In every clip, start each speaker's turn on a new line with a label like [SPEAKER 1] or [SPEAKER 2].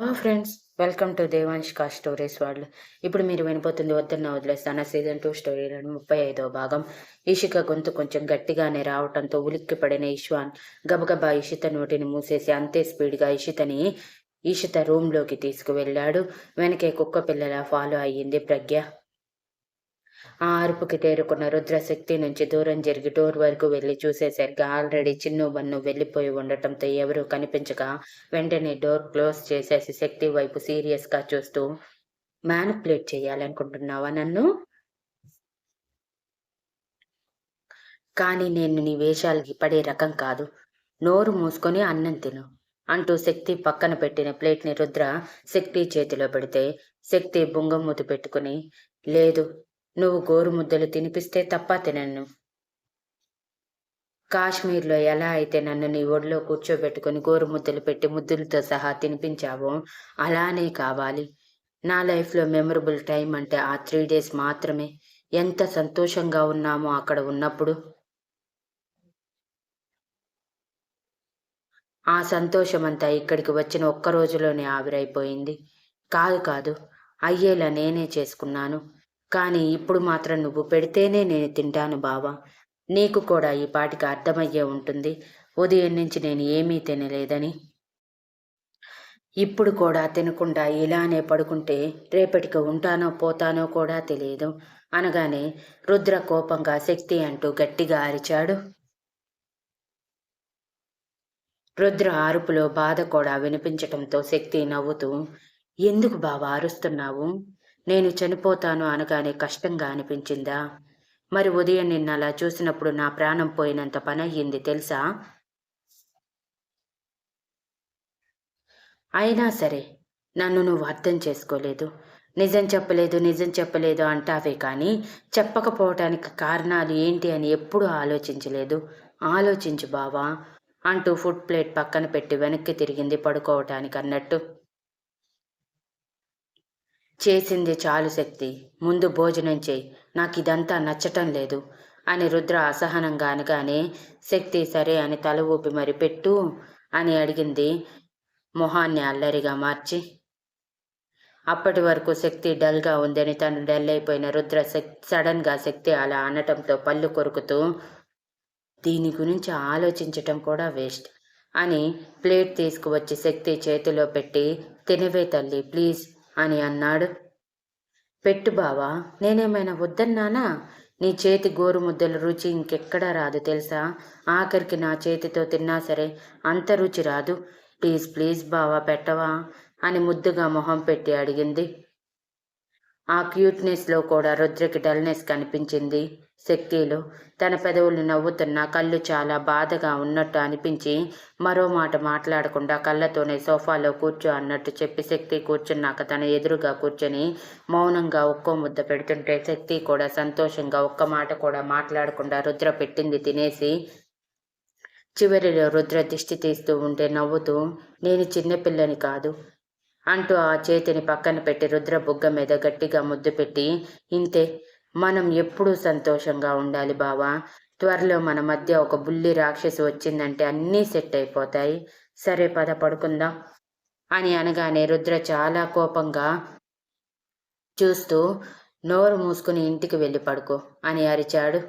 [SPEAKER 1] Friends welcome to దేవాంష్కా stories వాళ్ళు ఇప్పుడు మీరు వినిపోతుంది వద్దన్న వదిలేస్తాన. సీజన్ టూ స్టోరీలను ముప్పై ఐదో భాగం. ఈషిక గొంతు కొంచెం గట్టిగానే రావటంతో ఉలిక్కి పడిన ఈశ్వాన్ గబగబా ఇషిత నోటిని మూసేసి అంతే స్పీడ్గా ఇషితని ఈషిత రూమ్లోకి తీసుకువెళ్ళాడు. వెనకే కుక్క పిల్లలా ఫాలో అయ్యింది ప్రజ్ఞ. ఆ అరుపుకి తేరుకున్న రుద్రశక్తి నుంచి దూరం జరిగి డోర్ వరకు వెళ్ళి చూసేసరికి ఆల్రెడీ చిన్ను బన్ను వెళ్ళిపోయి ఉండటంతో ఎవరూ కనిపించక వెంటనే డోర్ క్లోజ్ చేసేసి శక్తి వైపు సీరియస్గా చూస్తూ మ్యానిపులేట్ చేయాలనుకుంటున్నావా నన్ను? కానీ నేను నీ వేషాలకి పడే రకం కాదు. నోరు మూసుకొని అన్నం తిను అంటూ శక్తి పక్కన పెట్టిన ప్లేట్ని రుద్ర శక్తి చేతిలో పెడితే శక్తి బుంగమూతి పెట్టుకుని లేదు నువ్వు గోరు ముద్దలు తినిపిస్తే తప్ప తినను. కాశ్మీర్లో ఎలా అయితే నన్ను నీ ఒడిలో కూర్చోబెట్టుకుని గోరు ముద్దలు పెట్టి ముద్దులతో సహా తినిపించావో అలానే కావాలి. నా లైఫ్లో మెమరబుల్ టైం అంటే ఆ త్రీ డేస్ మాత్రమే. ఎంత సంతోషంగా ఉన్నామో అక్కడ ఉన్నప్పుడు. ఆ సంతోషం అంతా ఇక్కడికి వచ్చిన ఒక్క రోజులోనే ఆవిరైపోయింది. కాదు కాదు అయ్యేలా నేనే చేసుకున్నాను. కానీ ఇప్పుడు మాత్రం నువ్వు పెడితేనే నేను తింటాను బావా. నీకు కూడా ఈ పాటికి అర్థమయ్యే ఉంటుంది. ఉదయం నుంచి నేను ఏమీ తినలేదని. ఇప్పుడు కూడా తినకుండా ఇలానే పడుకుంటే రేపటికి ఉంటానో పోతానో కూడా తెలియదు. అనగానే రుద్ర కోపంగా శక్తి అంటూ గట్టిగా అరిచాడు. రుద్ర అరుపులో బాధ కూడా వినిపించటంతో శక్తి నవ్వుతూ ఎందుకు బావా అరుస్తున్నావు? నేను చనిపోతాను అనగానే కష్టంగా అనిపించిందా? మరి ఉదయం నిన్న అలా చూసినప్పుడు నా ప్రాణం పోయినంత పని అయ్యింది తెలుసా? అయినా సరే నన్ను నువ్వు అర్థం చేసుకోలేదు. నిజం చెప్పలేదు నిజం చెప్పలేదు అంటావే కానీ చెప్పకపోవటానికి కారణాలు ఏంటి అని ఎప్పుడూ ఆలోచించలేదు. ఆలోచించు బావా అంటూ ఫుడ్ ప్లేట్ పక్కన పెట్టి వెనక్కి తిరిగింది పడుకోవటానికి అన్నట్టు. చేసింది చాలు శక్తి. ముందు భోజనం చేయి. నాకు ఇదంతా నచ్చటం లేదు. అని రుద్ర అసహనంగా అనగానే శక్తి సరే అని తల ఊపి మరి పెట్టు అని అడిగింది. మొహాన్ని అల్లరిగా మార్చి. అప్పటి వరకు శక్తి డల్గా ఉందని తను డల్ అయిపోయిన రుద్ర సడన్గా శక్తి అలా అనటంతో పళ్ళు కొరుకుతూ దీని గురించి ఆలోచించటం కూడా వేస్ట్ అని ప్లేట్ తీసుకువచ్చి శక్తి చేతిలో పెట్టి తినవే తల్లి ప్లీజ్. అని అన్నాడు. పెట్టు బావా నేనేమైనా వద్దన్నానా? నీ చేతి గోరు ముద్దల రుచి ఇంకెక్కడా రాదు తెలుసా? ఆఖరికి నా చేతితో తిన్నా సరే అంత రుచి రాదు. ప్లీజ్ ప్లీజ్ బావా పెట్టవా? అని ముద్దుగా మొహం పెట్టి అడిగింది. ఆ క్యూట్నెస్లో కూడా రుద్రకి డల్నెస్ కనిపించింది. శక్తిలు. తన పెదవులు నవ్వుతున్న కళ్ళు చాలా బాధగా ఉన్నట్టు అనిపించి మరో మాట మాట్లాడకుండా కళ్ళతోనే సోఫాలో కూర్చో అన్నట్టు చెప్పి శక్తి కూర్చున్నాక తన ఎదురుగా కూర్చొని మౌనంగా ఒక్కో ముద్ద పెడుతుంటే శక్తి కూడా సంతోషంగా ఒక్క మాట కూడా మాట్లాడకుండా రుద్ర పెట్టింది తినేసి చివరిలో రుద్ర దిష్టి తీస్తూ ఉంటే నవ్వుతూ నేను చిన్నపిల్లని కాదు అంటూ ఆ చేతిని పక్కన పెట్టి రుద్ర బుగ్గ మీద గట్టిగా ముద్దు పెట్టి ఇంతే మనం ఎప్పుడూ సంతోషంగా ఉండాలి బావా. త్వరలో మన మధ్య ఒక బుల్లి రాక్షసి వచ్చిందంటే అన్నీ సెట్ అయిపోతాయి. సరే పద పడుకుందాం అని అనగానే రుద్ర చాలా కోపంగా చూస్తూ నోరు మూసుకుని ఇంటికి వెళ్ళి పడుకో అని అరిచాడు.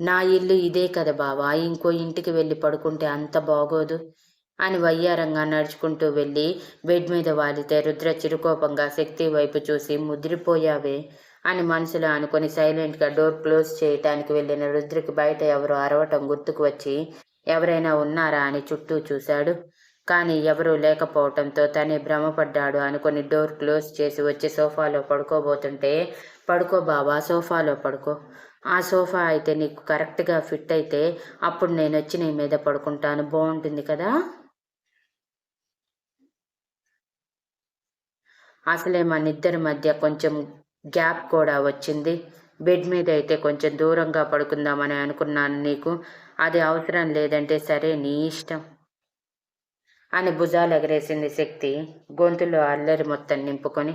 [SPEAKER 1] నా ఇల్లు ఇదే కదా బావా ఇంకో ఇంటికి వెళ్ళి పడుకుంటే అంత బాగోదు అని వయ్యారంగా నడుచుకుంటూ వెళ్ళి బెడ్ మీద వాలితే రుద్ర చిరుకోపంగా శక్తి వైపు చూసి ముదిరిపోయావే. అని మనసులో అనుకుని సైలెంట్గా డోర్ క్లోజ్ చేయటానికి వెళ్ళిన రుద్రికి బయట ఎవరో అరవటం గుర్తుకు వచ్చి ఎవరైనా ఉన్నారా? అని చుట్టూ చూశాడు. కానీ ఎవరూ లేకపోవటంతో తనే భ్రమపడ్డాడు అనుకుని డోర్ క్లోజ్ చేసి వచ్చి సోఫాలో పడుకోబోతుంటే పడుకో బావా సోఫాలో పడుకో. ఆ సోఫా అయితే నీకు కరెక్ట్గా ఫిట్ అయితే అప్పుడు నేను వచ్చి నీ మీద పడుకుంటాను. బాగుంటుంది కదా? అసలే మన ఇద్దరి మధ్య కొంచెం గ్యాప్ కూడా వచ్చింది. బెడ్ మీద అయితే కొంచెం దూరంగా పడుకుందామని అనుకున్నాను నీకు. అది అవసరం లేదంటే సరే నీ ఇష్టం. అని భుజాలు ఎగరేసింది శక్తి. గొంతులో అల్లరి మొత్తం నింపుకొని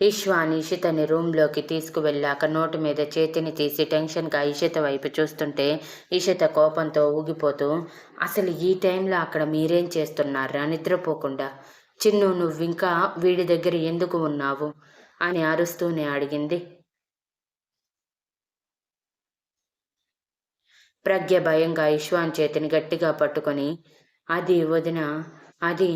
[SPEAKER 1] ఈశ్వాని ఇషితని రూమ్లోకి తీసుకువెళ్ళాక నోటు మీద చేతిని తీసి టెన్షన్గా ఇషిత వైపు చూస్తుంటే ఇషిత కోపంతో ఊగిపోతూ అసలు ఈ టైంలో అక్కడ మీరేం చేస్తున్నారా? నిద్రపోకుండా. చిన్ను నువ్వింకా వీడి దగ్గర ఎందుకు ఉన్నావు? అని అరుస్తూనే అడిగింది. ప్రజ్ఞ భయంగా ఇష్వాన్ చేతిని గట్టిగా పట్టుకొని అది వదిన అది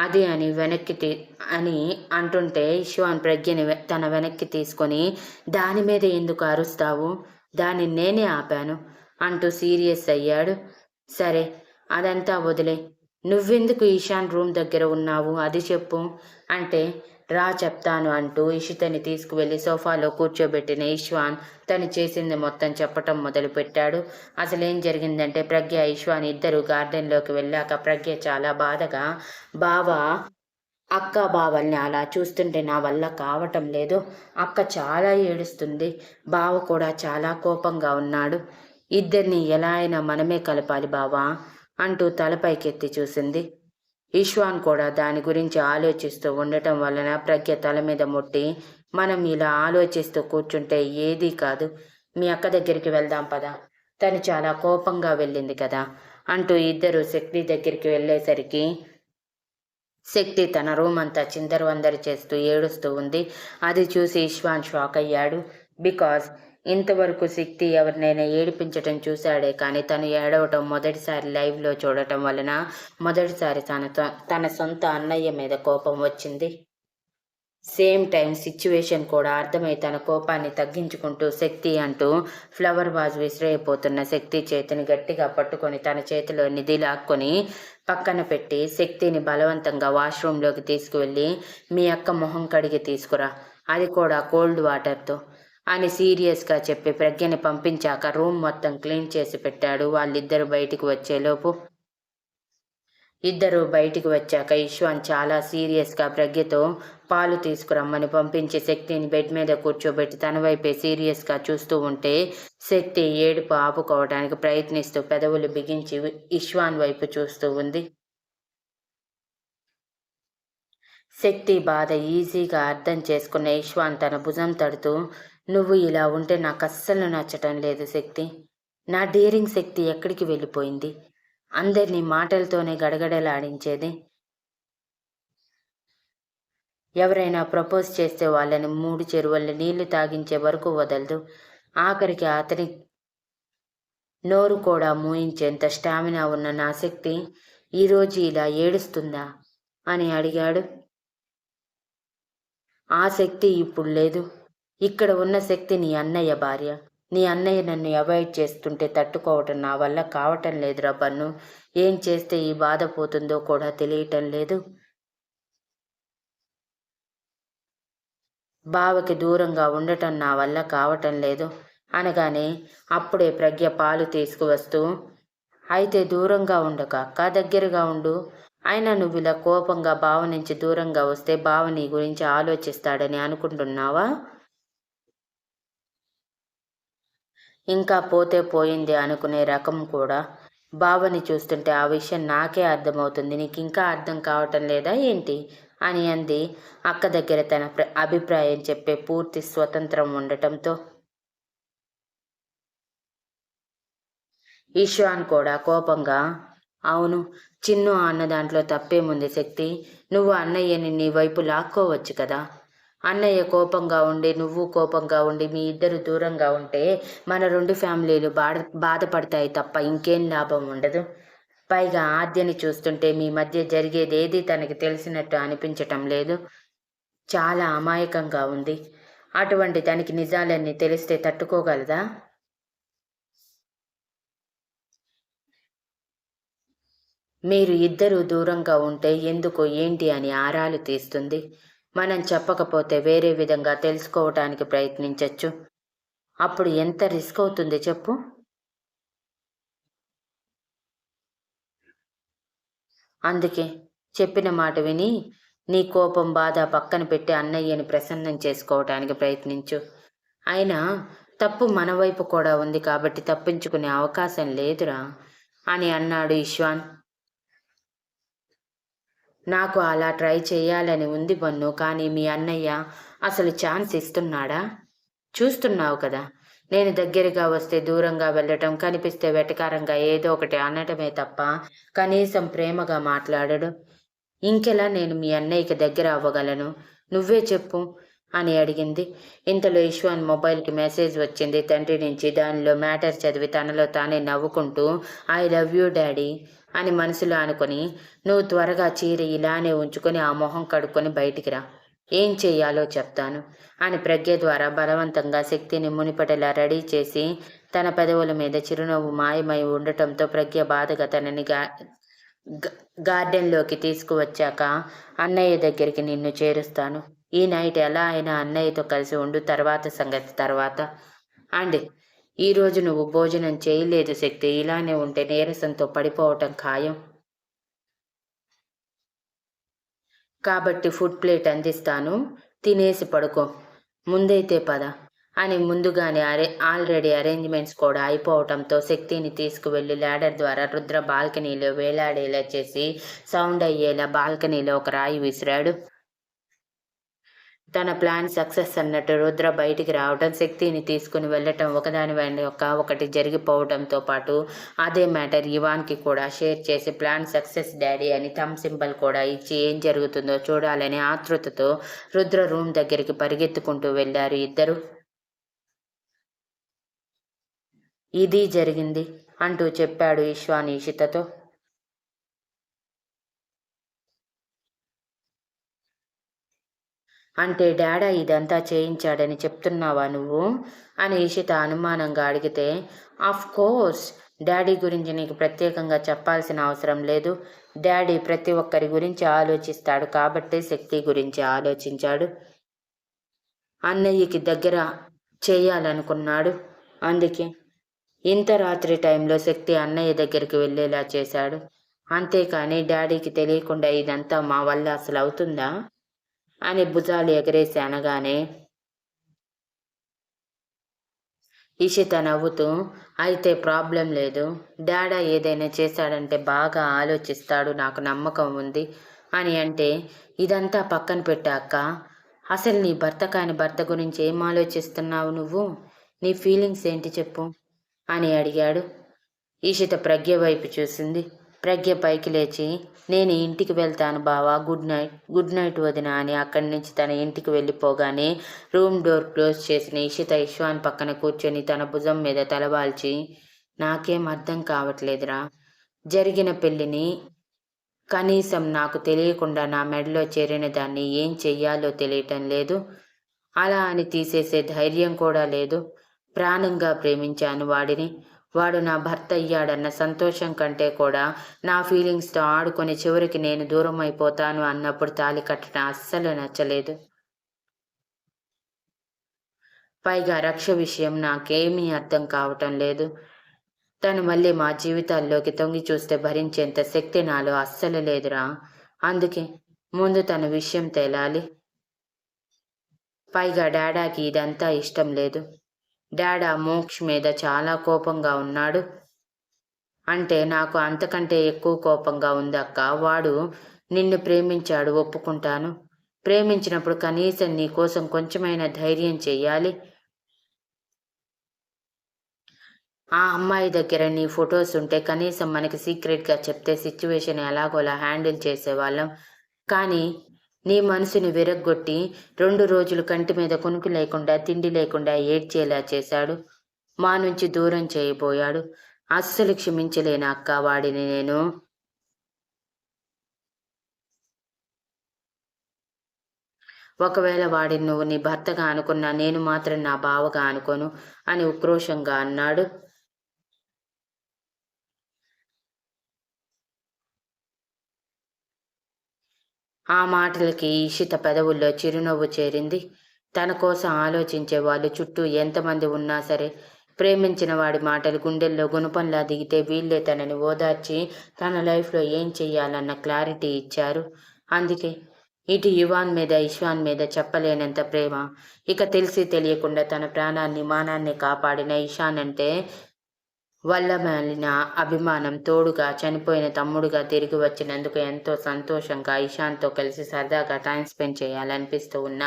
[SPEAKER 1] అది అని వెనక్కి తీ అని అంటుంటే ఇష్వాన్ ప్రజ్ఞని తన వెనక్కి తీసుకొని దాని మీద ఎందుకు అరుస్తావు? దాన్ని నేనే ఆపాను అంటూ సీరియస్ అయ్యాడు. సరే అదంతా వదిలే. నువ్వెందుకు ఈశాన్ రూమ్ దగ్గర ఉన్నావు? అది చెప్పు అంటే రా చెప్తాను అంటూ ఇషితని తీసుకువెళ్ళి సోఫాలో కూర్చోబెట్టిన ఇష్వాన్ తను చేసింది మొత్తం చెప్పటం మొదలుపెట్టాడు. అసలేం జరిగిందంటే ప్రజ్ఞ ఇష్వాన్ ఇద్దరు గార్డెన్లోకి వెళ్ళాక ప్రజ్ఞ చాలా బాధగా బావ అక్క బావల్ని అలా చూస్తుంటే నా వల్ల కావటం లేదు. అక్క చాలా ఏడుస్తుంది. బావ కూడా చాలా కోపంగా ఉన్నాడు. ఇద్దరిని ఎలా అయినా మనమే కలపాలి బావా అంటూ తలపైకెత్తి చూసింది. ఈశ్వాన్ కూడా దాని గురించి ఆలోచిస్తూ ఉండటం వలన ప్రజ్ఞ తల మీద ముట్టి మనం ఇలా ఆలోచిస్తూ కూర్చుంటే ఏదీ కాదు. మీ అక్క దగ్గరికి వెళ్దాం పదా. తను చాలా కోపంగా వెళ్ళింది కదా. అంటూ ఇద్దరు శక్తి దగ్గరికి వెళ్ళేసరికి శక్తి తన రూమ్ అంతా చిందరవందర చేస్తూ ఏడుస్తూ ఉంది. అది చూసి ఇష్వాన్ షాక్ అయ్యాడు. బికాజ్ ఇంతవరకు శక్తి ఎవరినైనా ఏడిపించటం చూశాడే కానీ తను ఏడవటం మొదటిసారి లైవ్లో చూడటం వలన మొదటిసారి తన తన సొంత అన్నయ్య మీద కోపం వచ్చింది. సేమ్ టైం సిచ్యువేషన్ కూడా అర్థమై తన కోపాన్ని తగ్గించుకుంటూ శక్తి అంటూ ఫ్లవర్ వాజ్ విసిరైపోతున్న శక్తి చేతిని గట్టిగా పట్టుకొని తన చేతిలో నిధి లాక్కొని పక్కన పెట్టి శక్తిని బలవంతంగా వాష్రూమ్లోకి తీసుకువెళ్ళి మీ అక్క మొహం కడిగి తీసుకురా. అది కూడా కోల్డ్ వాటర్తో. అని సీరియస్గా చెప్పి ప్రజ్ఞని పంపించాక రూమ్ మొత్తం క్లీన్ చేసి పెట్టాడు. వాళ్ళిద్దరు బయటికి వచ్చేలోపు ఇద్దరు బయటికి వచ్చాక ఇష్వాన్ చాలా సీరియస్గా ప్రజ్ఞతో పాలు తీసుకురమ్మని పంపించి శక్తిని బెడ్ మీద కూర్చోబెట్టి తన వైపే సీరియస్గా చూస్తూ ఉంటే శక్తి ఏడుపు ఆపుకోవడానికి ప్రయత్నిస్తూ పెదవులు బిగించి ఇష్వాన్ వైపు చూస్తూ ఉంది. శక్తి బాధ ఈజీగా అర్థం చేసుకున్న ఇష్వాన్ తన భుజం తడుతూ నువ్వు ఇలా ఉంటే నాకు అస్సలు నచ్చటం లేదు శక్తి. నా డేరింగ్ శక్తి ఎక్కడికి వెళ్ళిపోయింది? అందరినీ మాటలతోనే గడగడలాడించేది. ఎవరైనా ప్రపోజ్ చేస్తే వాళ్ళని మూడు చెరువుల నీళ్ళు తాగించే వరకు వదలదు. ఆఖరికి అతని నోరు కూడా మూయించేంత స్టామినా ఉన్న నా శక్తి ఈరోజు ఇలా ఏడుస్తుందా? అని అడిగాడు. ఆ శక్తి ఇప్పుడు లేదు. ఇక్కడ ఉన్న శక్తి నీ అన్నయ్య భార్య. నీ అన్నయ్య నన్ను అవాయిడ్ చేస్తుంటే తట్టుకోవటం నా వల్ల కావటం లేదురా బన్ను. ఏం చేస్తే ఈ బాధ పోతుందో కూడా తెలియటం లేదు. బావకి దూరంగా ఉండటం నా వల్ల కావటం లేదు. అనగానే అప్పుడే ప్రజ్ఞ పాలు తీసుకువస్తూ అయితే దూరంగా ఉండక అక్క దగ్గరగా ఉండు. అయినా నువ్వు ఇలా కోపంగా బావ నుంచి దూరంగా వస్తే బావ నీ గురించి ఆలోచిస్తాడని అనుకుంటున్నావా? ఇంకా పోతే పోయింది అనుకునే రకం కూడా బావని చూస్తుంటే ఆ విషయం నాకే అర్థమవుతుంది. నీకు ఇంకా అర్థం కావటం లేదా ఏంటి? అని అంది. అక్క దగ్గర తన ప్ర- అభిప్రాయం చెప్పే పూర్తి స్వతంత్రం ఉండటంతో ఈశ్వాన్ కూడా కోపంగా అవును చిన్ను అన్న దాంట్లో తప్పేముంది శక్తి? నువ్వు అన్నయ్యని నీ వైపు లాక్కోవచ్చు కదా? అన్నయ్య కోపంగా ఉండి నువ్వు కోపంగా ఉండి మీ ఇద్దరు దూరంగా ఉంటే మన రెండు ఫ్యామిలీలు బాధ బాధపడతాయి తప్ప ఇంకేం లాభం ఉండదు. పైగా ఆద్యని చూస్తుంటే మీ మధ్య జరిగేది ఏది తనకి తెలిసినట్టు అనిపించటం లేదు. చాలా అమాయకంగా ఉంది. అటువంటి తనకి నిజాలన్నీ తెలిస్తే తట్టుకోగలదా? మీరు ఇద్దరు దూరంగా ఉంటే ఎందుకు ఏంటి అని ఆరాలు తీస్తుంది. మనం చెప్పకపోతే వేరే విధంగా తెలుసుకోవటానికి ప్రయత్నించవచ్చు అప్పుడు ఎంత రిస్క్ అవుతుంది చెప్పు? అందుకే చెప్పిన మాట విని నీ కోపం బాధ పక్కన పెట్టి అన్నయ్యని ప్రసన్నం చేసుకోవటానికి ప్రయత్నించు. అయినా తప్పు మన వైపు కూడా ఉంది కాబట్టి తప్పించుకునే అవకాశం లేదురా అని అన్నాడు ఈశ్వాన్ నాకు అలా ట్రై చేయాలని ఉంది బన్ను కానీ మీ అన్నయ్య అసలు ఛాన్స్ ఇస్తున్నాడా? చూస్తున్నావు కదా. నేను దగ్గరగా వస్తే దూరంగా వెళ్ళటం కనిపిస్తే వెటకారంగా ఏదో ఒకటి అనటమే తప్ప కనీసం ప్రేమగా మాట్లాడడు. ఇంకెలా నేను మీ అన్నయ్యకి దగ్గర అవ్వగలను? నువ్వే చెప్పు అని అడిగింది. ఇంతలో ఇష్వాన్ మొబైల్కి మెసేజ్ వచ్చింది. తండ్రి నుంచి దానిలో మ్యాటర్ చదివి తనలో తానే నవ్వుకుంటూ ఐ లవ్ యూ డాడీ. అని మనసులో అనుకొని నువ్వు త్వరగా చీర ఇలానే ఉంచుకొని ఆ మొహం కడుక్కొని బయటికి రా. ఏం చెయ్యాలో చెప్తాను అని ప్రజ్ఞ ద్వారా బలవంతంగా శక్తిని మునిపటలా రెడీ చేసి తన పెదవుల మీద చిరునవ్వు మాయమై ఉండటంతో ప్రజ్ఞ బాధగా తనని గా గార్డెన్లోకి తీసుకువచ్చాక అన్నయ్య దగ్గరికి నిన్ను చేరుస్తాను. ఈ నైట్ ఎలా అయినా అన్నయ్యతో కలిసి ఉండు తర్వాత సంగతి తర్వాత. అండి ఈరోజు నువ్వు భోజనం చేయలేదు శక్తి. ఇలానే ఉంటే నీరసంతో పడిపోవటం ఖాయం. కాబట్టి ఫుడ్ ప్లేట్ అందిస్తాను. తినేసి పడుకో. ముందైతే పద అని ముందుగానే అరే ఆల్రెడీ అరేంజ్మెంట్స్ కూడా అయిపోవటంతో శక్తిని తీసుకువెళ్ళి ల్యాడర్ ద్వారా రుద్ర బాల్కనీలో వేలాడేలా చేసి సౌండ్ అయ్యేలా బాల్కనీలో ఒక రాయి విసిరాడు. తన ప్లాన్ సక్సెస్ అన్నట్టు రుద్ర బయటికి రావడం శక్తిని తీసుకుని వెళ్ళటం ఒకదాని యొక్క ఒకటి జరిగిపోవడంతో పాటు అదే మ్యాటర్ ఇవాన్కి కూడా షేర్ చేసి ప్లాన్ సక్సెస్ డాడీ అని థమ్ సింబల్ కూడా ఇచ్చి ఏం జరుగుతుందో చూడాలని ఆతృతతో రుద్ర రూమ్ దగ్గరికి పరిగెత్తుకుంటూ వెళ్ళారు ఇద్దరు. ఇది జరిగింది అంటూ చెప్పాడు ఈశ్వాన్ ఈషితతో. అంటే డాడా ఇదంతా చేయించాడని చెప్తున్నావా నువ్వు? అని ఇషిత అనుమానంగా అడిగితే ఆఫ్ కోర్స్. డాడీ గురించి నీకు ప్రత్యేకంగా చెప్పాల్సిన అవసరం లేదు. డాడీ ప్రతి ఒక్కరి గురించి ఆలోచిస్తాడు కాబట్టి శక్తి గురించి ఆలోచించాడు. అన్నయ్యకి దగ్గర చేయాలనుకున్నాడు. అందుకే ఇంత రాత్రి టైంలో శక్తి అన్నయ్య దగ్గరికి వెళ్ళేలా చేశాడు. అంతేకాని డాడీకి తెలియకుండా ఇదంతా మా వల్ల అసలు అవుతుందా? అని భుజాలు ఎగరేసి అనగానే ఇషిత నవ్వుతూ అయితే ప్రాబ్లం లేదు. డాడా ఏదైనా చేశాడంటే బాగా ఆలోచిస్తాడు. నాకు నమ్మకం ఉంది అని అంటే ఇదంతా పక్కన పెట్టాక అసలు నీ భర్త కాని భర్త గురించి ఏం ఆలోచిస్తున్నావు నువ్వు? నీ ఫీలింగ్స్ ఏంటి చెప్పు అని అడిగాడు. ఈషిత ప్రజ్ఞ వైపు చూసింది. ప్రజ్ఞ పైకి లేచి నేను ఇంటికి వెళ్తాను బావా గుడ్ నైట్ గుడ్ నైట్ వదిన అని అక్కడి నుంచి తన ఇంటికి వెళ్ళిపోగానే రూమ్ డోర్ క్లోజ్ చేసిన ఇషిత ఇష్వాన్ పక్కన కూర్చొని తన భుజం మీద తలవాల్చి నాకేం అర్థం కావట్లేదురా. జరిగిన పెళ్ళిని కనీసం నాకు తెలియకుండా నా మెడలో చేరిన దాన్ని ఏం చెయ్యాలో తెలియటం లేదు. అలా అని తీసేసే ధైర్యం కూడా లేదు. ప్రాణంగా ప్రేమించాను వాడిని. వాడు నా భర్త అయ్యాడన్న సంతోషం కంటే కూడా నా ఫీలింగ్స్తో ఆడుకొని చివరికి నేను దూరం అయిపోతాను అన్నప్పుడు తాలి కట్టడం అస్సలు నచ్చలేదు. పైగా రక్ష విషయం నాకేమీ అర్థం కావటం లేదు. తను మళ్ళీ మా జీవితాల్లోకి తొంగి చూస్తే భరించేంత శక్తి నాలో అస్సలు లేదురా. అందుకే ముందు తన విషయం తేలాలి. పైగా డాడాకి ఇదంతా ఇష్టం లేదు. డాడా మోక్ష్ మీద చాలా కోపంగా ఉన్నాడు. అంటే నాకు అంతకంటే ఎక్కువ కోపంగా ఉందక్క వాడు నిన్ను ప్రేమించాడు ఒప్పుకుంటాను. ప్రేమించినప్పుడు కనీసం నీ కోసం కొంచెమైనా ధైర్యం చెయ్యాలి. ఆ అమ్మాయి దగ్గర నీ ఫొటోస్ ఉంటే కనీసం మనకి సీక్రెట్గా చెప్తే సిచ్యువేషన్ ఎలాగోలా హ్యాండిల్ చేసేవాళ్ళం. కానీ నీ మనసుని విరగ్గొట్టి రెండు రోజులు కంటి మీద కొనుకు లేకుండా తిండి లేకుండా ఏడ్చేలా చేశాడు. మా నుంచి దూరం చేయబోయాడు. అస్సలు క్షమించలేని అక్క వాడిని నేను. ఒకవేళ వాడిని నువ్వు నీ భర్తగా అనుకున్నా నేను మాత్రం నా బావగా అనుకోను అని ఉక్రోషంగా అన్నాడు. ఆ మాటలకి ఈషిత పెదవుల్లో చిరునవ్వు చేరింది. తన కోసం ఆలోచించే వాళ్ళు చుట్టూ ఎంతమంది ఉన్నా సరే ప్రేమించిన వాడి మాటలు గుండెల్లో గుణపంలా దిగితే వీళ్ళే తనని ఓదార్చి తన లైఫ్లో ఏం చెయ్యాలన్న క్లారిటీ ఇచ్చారు. అందుకే ఇటు యువాన్ మీద ఇష్వాన్ మీద చెప్పలేనంత ప్రేమ. ఇక తెలిసి తెలియకుండా తన ప్రాణాన్ని మానాన్ని కాపాడిన ఇషాన్ అంటే వల్లమలిన అభిమానం తోడుగా చనిపోయిన తమ్ముడుగా తిరిగి వచ్చినందుకు ఎంతో సంతోషంగా ఇషాన్తో కలిసి సరదాగా టైం స్పెండ్ చేయాలనిపిస్తూ ఉన్న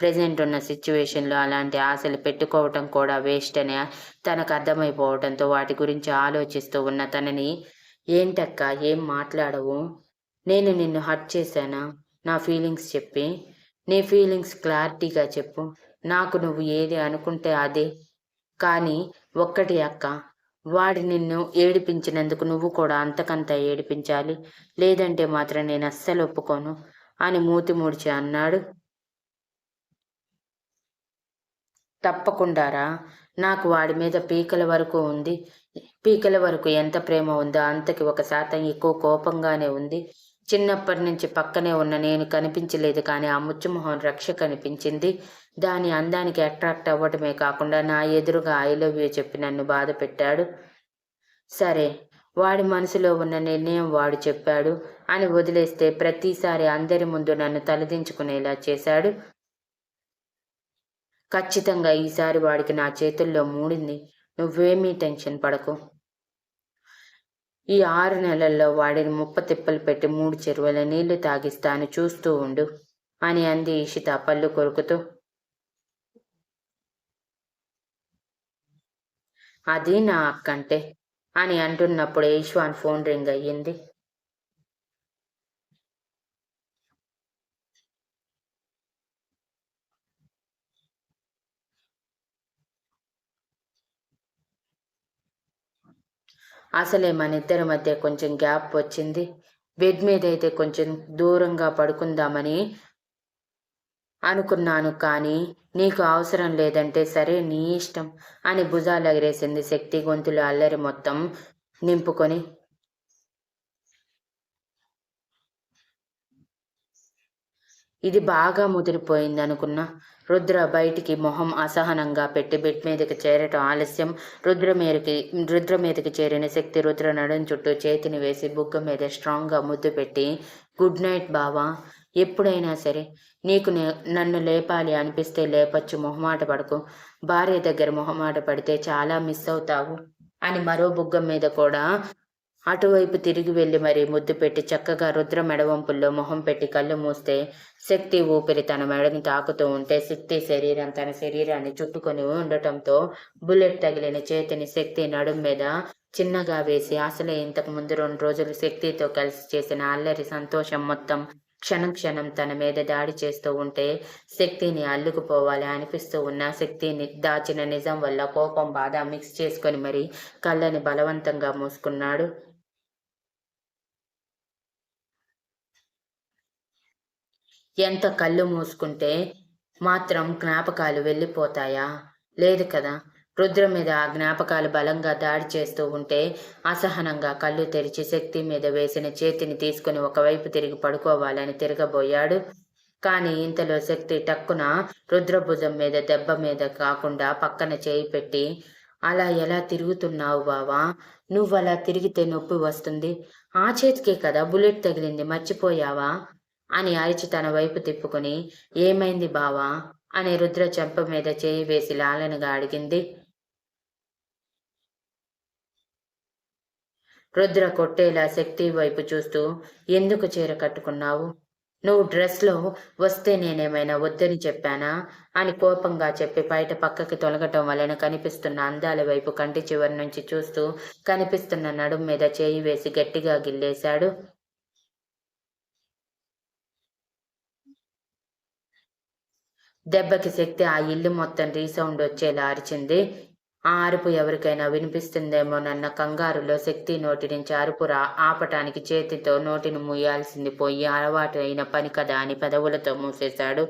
[SPEAKER 1] ప్రజెంట్ ఉన్న సిచ్యువేషన్లో అలాంటి ఆశలు పెట్టుకోవటం కూడా వేస్ట్ అని తనకు అర్థమైపోవడంతో వాటి గురించి ఆలోచిస్తూ ఉన్న తనని ఏంటక్క ఏం మాట్లాడవు? నేను నిన్ను హర్ట్ చేశానా? నా ఫీలింగ్స్ చెప్పి నీ ఫీలింగ్స్ క్లారిటీగా చెప్పు. నాకు నువ్వు ఏది అనుకుంటే అదే. కానీ ఒక్కటి అక్క వాడి నిన్ను ఏడిపించినందుకు నువ్వు కూడా అంతకంత ఏడిపించాలి. లేదంటే మాత్రం నేను అస్సలు ఒప్పుకోను అని మూతి ముడిచి అన్నాడు. తప్పకుండారా? నాకు వాడి మీద పీకల వరకు ఉంది. పీకల వరకు ఎంత ప్రేమ ఉందో అంతకి ఒక శాతం ఎక్కువ కోపంగానే ఉంది. చిన్నప్పటి నుంచి పక్కనే ఉన్న నేను కనిపించలేదు కానీ ఆ ముచ్చుమొహం రక్ష కనిపించింది. దాని అందానికి అట్రాక్ట్ అవ్వటమే కాకుండా నా ఎదురుగా ఐ లవ్ యూ చెప్పి నన్ను బాధ పెట్టాడు. సరే వాడి మనసులో ఉన్న నిర్ణయం వాడు చెప్పాడు అని వదిలేస్తే ప్రతిసారి అందరి ముందు నన్ను తలదించుకునేలా చేశాడు. ఖచ్చితంగా ఈసారి వాడికి నా చేతుల్లో మూడింది. నువ్వేమీ టెన్షన్ పడకు. ఈ ఆరు నెలల్లో వాడిని ముప్ప తిప్పలు పెట్టి మూడు చెరువుల నీళ్ళు తాగిస్తాను చూస్తూ ఉండు అని అంది ఇషిత పళ్ళు కొరుకుతూ. అది నా అక్కంటే అని అంటున్నప్పుడు ఈశ్వాన్ ఫోన్ రింగ్ అయ్యింది. అసలే మన ఇద్దరి మధ్య కొంచెం గ్యాప్ వచ్చింది. బెడ్ మీద అయితే కొంచెం దూరంగా పడుకుందామని అనుకున్నాను కానీ నీకు అవసరం లేదంటే సరే నీ ఇష్టం అని భుజాలు ఎగరేసింది శక్తి గొంతులు అల్లరి మొత్తం నింపుకొని. ఇది బాగా ముదిరిపోయింది అనుకున్నా రుద్ర బయటికి మొహం అసహనంగా పెట్టి బెడ్ మీదకి చేరటం ఆలస్యం. రుద్ర మీదకి రుద్ర మీదకి చేరిన శక్తి రుద్ర నడుం చుట్టూ చేతిని వేసి బుగ్గ మీద స్ట్రాంగ్గా ముద్దు పెట్టి గుడ్ నైట్ బావా ఎప్పుడైనా సరే నీకు నన్ను లేపాలి అనిపిస్తే లేపచ్చు మొహమాట పడకు. భార్య దగ్గర మొహమాట పడితే చాలా మిస్ అవుతావు అని మరో బుగ్గం మీద కూడా అటువైపు తిరిగి వెళ్ళి మరీ ముద్దు పెట్టి చక్కగా రుద్ర మెడవంపుల్లో మొహం పెట్టి కళ్ళు మూస్తే శక్తి ఊపిరి తన మెడని తాకుతూ ఉంటే శక్తి శరీరం తన శరీరాన్ని చుట్టుకొని ఉండటంతో బుల్లెట్ తగిలిన చేతిని శక్తి నడుం మీద చిన్నగా వేసి అసలే ఇంతకు ముందు రెండు రోజులు శక్తితో కలిసి చేసిన అల్లరి సంతోషం మొత్తం క్షణం క్షణం తన మీద దాడి చేస్తూ ఉంటే శక్తిని అల్లుకుపోవాలి అనిపిస్తూ ఉన్న శక్తిని దాచిన నిజం వల్ల కోపం బాధ మిక్స్ చేసుకొని మరి కళ్ళని బలవంతంగా మూసుకున్నాడు. ఎంత కళ్ళు మూసుకుంటే మాత్రం జ్ఞాపకాలు వెళ్ళిపోతాయా? లేదు కదా. రుద్ర మీద ఆ జ్ఞాపకాలు బలంగా దాడి చేస్తూ ఉంటే అసహనంగా కళ్ళు తెరిచి శక్తి మీద వేసిన చేతిని తీసుకుని ఒకవైపు తిరిగి పడుకోవాలని తిరగబోయాడు. కానీ ఇంతలో శక్తి టక్కున రుద్రభుజం మీద దెబ్బ మీద కాకుండా పక్కన చేయి పెట్టి అలా ఎలా తిరుగుతున్నావు బావా? నువ్వు అలా తిరిగితే నొప్పి వస్తుంది. ఆ చేతికే కదా బుల్లెట్ తగిలింది. మర్చిపోయావా? అని అరిచి తన వైపు తిప్పుకుని ఏమైంది బావా? అని రుద్ర చెంప మీద చేయి వేసి లాలనగా అడిగింది. రుద్ర కొట్టేలా శక్తి వైపు చూస్తూ ఎందుకు చీర కట్టుకున్నావు? నువ్వు డ్రెస్లో వస్తే నేనేమైనా వద్దని చెప్పానా? అని కోపంగా చెప్పి బయట పక్కకి తొలగటం వలన కనిపిస్తున్న అందాల వైపు కంటి చివరి నుంచి చూస్తూ కనిపిస్తున్న నడుం మీద చేయి వేసి గట్టిగా గిల్లేశాడు. దెబ్బకి శక్తి ఆ ఇల్లు మొత్తం రీసౌండ్ వచ్చేలా అరిచింది. ఆ అరుపు ఎవరికైనా వినిపిస్తుందేమోనన్న కంగారులో శక్తి నోటి నుంచి అరుపు రా ఆపటానికి చేతితో నోటిని మూయాల్సింది పోయి అలవాటు అయిన పని కదా అని పెదవులతో మూసేశాడు.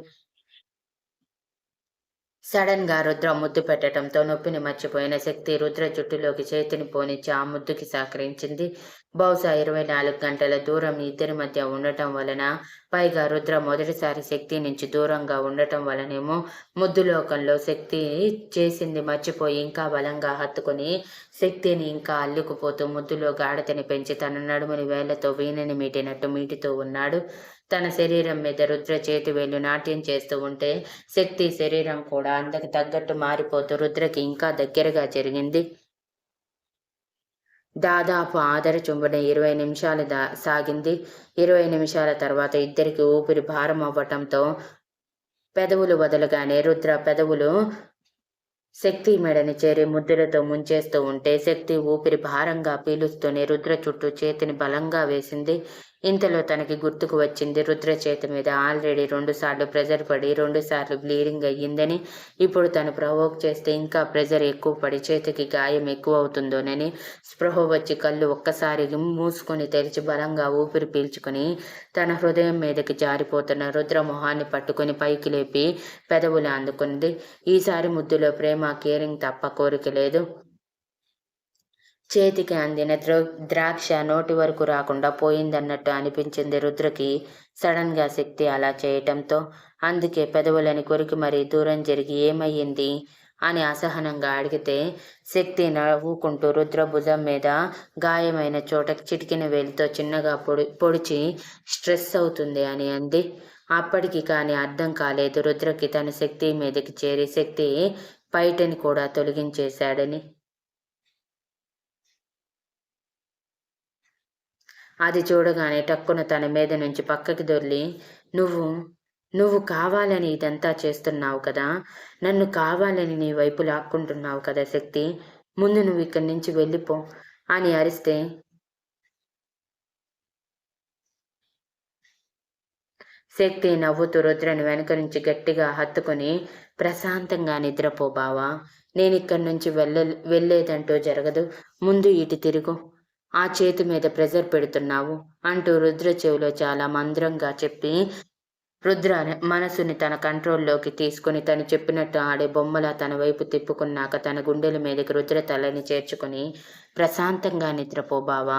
[SPEAKER 1] సడన్గా రుద్ర ముద్దు పెట్టడంతో నొప్పిని మర్చిపోయిన శక్తి రుద్ర జుట్టులోకి చేతిని పోనిచ్చి ఆ ముద్దుకి సహకరించింది. బహుశా ఇరవై నాలుగు గంటల దూరం ఇద్దరి మధ్య ఉండటం వలన పైగా రుద్ర మొదటిసారి శక్తి నుంచి దూరంగా ఉండటం వలనేమో ముద్దులోకంలో శక్తి చేసింది మర్చిపోయి ఇంకా బలంగా హత్తుకొని శక్తిని ఇంకా అల్లుకుపోతూ ముద్దులో గాఢతని పెంచి తన నడుముని వేళ్ళతో వీణని మీటినట్టు మీటితో ఉన్నాడు. తన శరీరం మీద రుద్ర చేతి వేలు నాట్యం చేస్తూ ఉంటే శక్తి శరీరం కూడా అందరికి తగ్గట్టు మారిపోతూ రుద్రకి ఇంకా దగ్గరగా జరిగింది. దాదాపు ఆదర చుంబన ఇరవై నిమిషాలు దా సాగింది. ఇరవై నిమిషాల తర్వాత ఇద్దరికి ఊపిరి భారం అవ్వటంతో పెదవులు వదలగానే రుద్ర పెదవులు శక్తి మెడని చేరి ముద్దులతో ముంచేస్తూ ఉంటే శక్తి ఊపిరి భారంగా పీలుస్తూనే రుద్ర చుట్టూ చేతిని బలంగా వేసింది. ఇంతలో తనకి గుర్తుకు వచ్చింది రుద్ర చేతి మీద ఆల్రెడీ రెండుసార్లు ప్రెజర్ పడి రెండుసార్లు బ్లీడింగ్ అయ్యిందని. ఇప్పుడు తను ప్రవోక్ చేస్తే ఇంకా ప్రెజర్ ఎక్కువ పడి చేతికి గాయం ఎక్కువ అవుతుందోనని స్పృహ వచ్చి కళ్ళు ఒక్కసారి మూసుకొని తెరిచి బలంగా ఊపిరి పీల్చుకుని తన హృదయం మీదకి జారిపోతున్న రుద్ర మొహాన్ని పట్టుకుని పైకి లేపి పెదవులు అందుకుంది. ఈసారి ముద్దులో ప్రేమ కేరింగ్ తప్ప కోరిక లేదు. చేతికి అందిన ద్రో ద్రాక్ష నోటి వరకు రాకుండా పోయిందన్నట్టు అనిపించింది రుద్రకి. సడన్గా శక్తి అలా చేయటంతో అందుకే పెదవులని కొరికి మరీ దూరం జరిగి ఏమయ్యింది అని అసహనంగా అడిగితే శక్తి నవ్వుకుంటూ రుద్ర భుజం మీద గాయమైన చోట చిటికిన వేలితో చిన్నగా పొడి పొడిచి స్ట్రెస్ అవుతుంది అని అంది. అప్పటికి కానీ అర్థం కాలేదు రుద్రకి తన శక్తి మీదకి చేరి శక్తి పైటని కూడా తొలగించేశాడని. అది చూడగానే టక్కున తన మీద నుంచి పక్కకి దొర్లి నువ్వు నువ్వు కావాలని ఇదంతా చేస్తున్నావు కదా? నన్ను కావాలని నీ వైపు లాక్కుంటున్నావు కదా శక్తి? ముందు నువ్వు ఇక్కడి నుంచి వెళ్ళిపో అని అరిస్తే శక్తి నవ్వుతూ రుద్రని వెనక నుంచి గట్టిగా హత్తుకొని ప్రశాంతంగా నిద్రపో బావా. నేను ఇక్కడి నుంచి వెళ్ళ వెళ్ళేదంటూ జరగదు. ముందు ఇటు తిరుగు. ఆ చేతి మీద ప్రెజర్ పెడుతున్నావు అంటూ రుద్ర చెవిలో చాలా మంద్రంగా చెప్పి రుద్ర మనసుని తన కంట్రోల్లోకి తీసుకుని తను చెప్పినట్టు ఆడే బొమ్మల తన వైపు తిప్పుకున్నాక తన గుండెల మీదకి రుద్ర తలని చేర్చుకుని ప్రశాంతంగా నిద్రపో బావా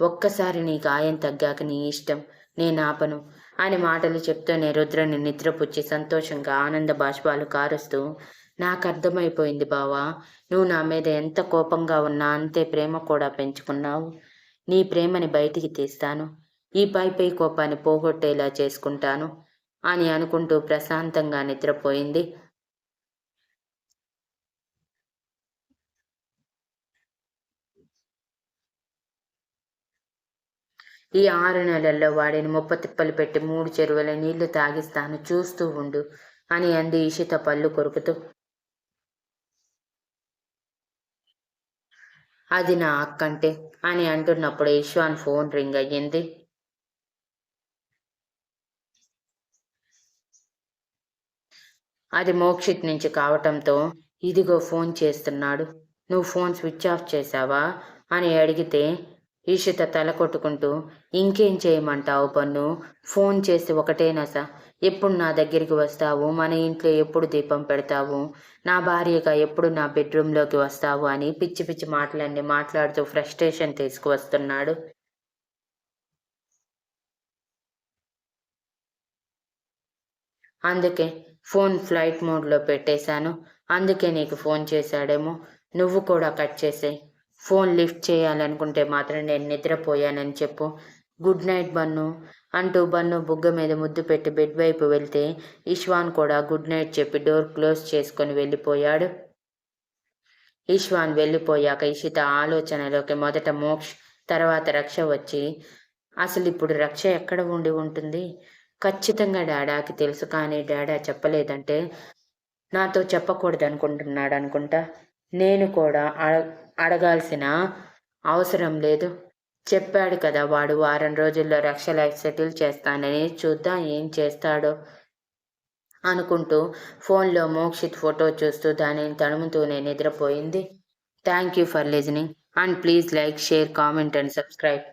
[SPEAKER 1] ఒక్కసారి నీ గాయం తగ్గాక నీ ఇష్టం నేను ఆపను అని మాటలు చెప్తూనే రుద్రని నిద్రపుచ్చి సంతోషంగా ఆనంద బాష్పాలు కారుస్తూ నాకు అర్థమైపోయింది బావా. నువ్వు నా మీద ఎంత కోపంగా ఉన్నా అంతే ప్రేమ కూడా పెంచుకున్నావు. నీ ప్రేమని బయటికి తీస్తాను. ఈ పై పై కోపాన్ని పోగొట్టేలా చేసుకుంటాను అని అనుకుంటూ ప్రశాంతంగా నిద్రపోయింది. ఈ ఆరు నెలల్లో వాడిని ముప్ప తిప్పలు పెట్టి మూడు చెరువుల నీళ్ళు తాగిస్తాను చూస్తూ ఉండు అని అంది ఇషిత పళ్ళు కొరుకుతూ. అది నా అక్కంటే అని అంటున్నప్పుడు ఇష్వాన్ ఫోన్ రింగ్ అయ్యింది. అది మోక్షిత్ నుంచి కావటంతో ఇదిగో ఫోన్ చేస్తున్నాడు. నువ్వు ఫోన్ స్విచ్ ఆఫ్ చేశావా? అని అడిగితే ఈషిత తల కొట్టుకుంటూ ఇంకేం చేయమంటావు పన్ను? ఫోన్ చేసి ఒకటేనా నస ఎప్పుడు నా దగ్గరికి వస్తావు? మన ఇంట్లో ఎప్పుడు దీపం పెడతావు? నా భార్యగా ఎప్పుడు నా బెడ్రూమ్లోకి వస్తావు అని పిచ్చి పిచ్చి మాటలన్నీ మాట్లాడుతూ ఫ్రస్ట్రేషన్ తీసుకువస్తున్నాడు. అందుకే ఫోన్ ఫ్లైట్ మోడ్లో పెట్టేశాను. అందుకే నీకు ఫోన్ చేశాడేమో. నువ్వు కూడా కట్ చేసేయి. ఫోన్ లిఫ్ట్ చేయాలనుకుంటే మాత్రం నేను నిద్రపోయానని చెప్పు. గుడ్ నైట్ బన్ను అంటూ బన్ను బుగ్గ మీద ముద్దు పెట్టి బెడ్ వైపు వెళ్తే ఇష్వాన్ కూడా గుడ్ నైట్ చెప్పి డోర్ క్లోజ్ చేసుకొని వెళ్ళిపోయాడు. ఇష్వాన్ వెళ్ళిపోయాక ఇషిత ఆలోచనలోకి మొదట మోక్ష్ తర్వాత రక్ష వచ్చి అసలు ఇప్పుడు రక్ష ఎక్కడ ఉండి ఉంటుంది? ఖచ్చితంగా డాడాకి తెలుసు కానీ డాడా చెప్పలేదంటే నాతో చెప్పకూడదు అనుకుంటున్నాడు అనుకుంటా నేను కూడా అడగాల్సిన అవసరం లేదు. చెప్పాడు కదా వాడు వారం రోజుల్లో రక్ష లైఫ్ సెటిల్ చేస్తానని. చూద్దాం ఏం చేస్తాడో అనుకుంటూ ఫోన్లో మోక్షిత్ ఫోటో చూస్తూ దానిని తడుముతూనే నిద్రపోయింది. Thank you for listening and please like share comment and subscribe.